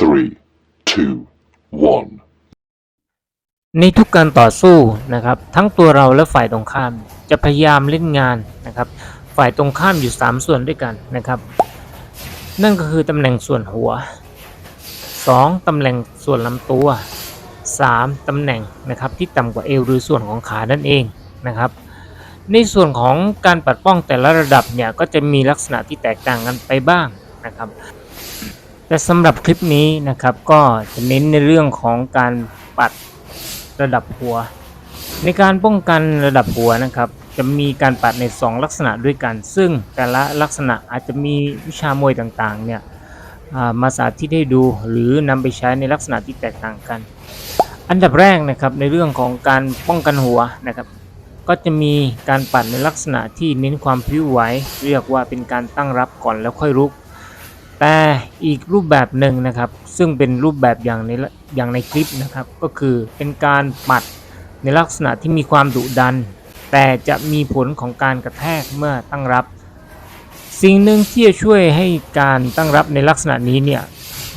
three, two, one. ในทุกการต่อสู้นะครับ ทั้งตัวเราและฝ่ายตรงข้าม จะพยายามเล่นงานนะครับ ฝ่ายตรงข้ามอยู่ 3 ส่วนด้วยกันนะครับ นั่นก็คือตำแหน่งส่วนหัว 2. ตำแหน่งส่วนลำตัว 3. ตำแหน่งนะครับที่ต่ำกว่าเอวหรือส่วนของขานั่นเองนะครับในส่วนของการปัดป้องแต่ละระดับเนี่ยก็จะมีลักษณะที่แตกต่างกันไปบ้างนะครับ แต่สำหรับคลิปนี้นะครับก็จะเน้นในเรื่องของการปัดระดับหัว ในการป้องกันระดับหัวนะครับ จะมีการปัดใน 2 ลักษณะด้วยกัน ซึ่งแต่ละลักษณะอาจจะมีวิชามวยต่างๆเนี่ยามาสาธิตให้ดูหรือนำไปใช้ในลักษณะที่แตกต่างกัน อันดับแรกนะครับในเรื่องของการป้องกันหัวนะครับ ก็จะมีการปัดในลักษณะที่เน้นความพิ้วไหวเรียกว่าเป็นการตั้งรับก่อนแล้วค่อยรุก แต่อีกรูปแบบหนึ่งนะครับ ซึ่งเป็นรูปแบบอย่างในอย่างในคลิปนะครับ ก็คือเป็นการปัดในลักษณะที่มีความดุดัน แต่จะมีผลของการกระแทกเมื่อตั้งรับ สิ่งหนึ่งที่จะช่วยให้การตั้งรับในลักษณะนี้เนี่ย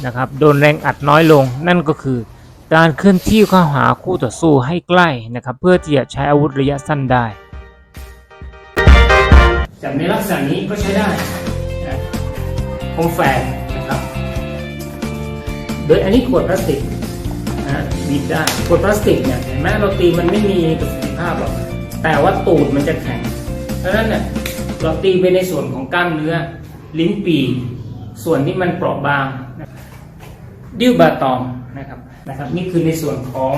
นะครับโดนแรงอัดน้อยลง นั่นก็คือการเคลื่อนที่เข้าหาคู่ต่อสู้ให้ใกล้นะครับ เพื่อที่จะใช้อาวุธระยะสั้นได้จากในลักษณะนี้ก็ใช้ได้ นะโคมแฝกนะครับ โดยอันนี้ขวดพลาสติกนะบีบได้ขวดพลาสติกเนี่ยเห็นไหมเราตีมันไม่มีประสิทธิภาพหรอกแต่ว่าตูดมันจะแข็งเพราะฉะนั้นเนี่ยเราตีไปในส่วนของกล้ามเนื้อ ลิ้นปีส่วนที่มันเปราะบางดิ้วบาตองนะครับนะครับ นี่คือในส่วนของ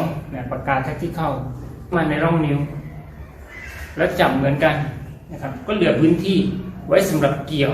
ปากกาแท็กที่เข้ามาในร่องนิ้ว แล้วจับเหมือนกันนะครับ ก็เหลือพื้นที่ไว้สำหรับเกี่ยว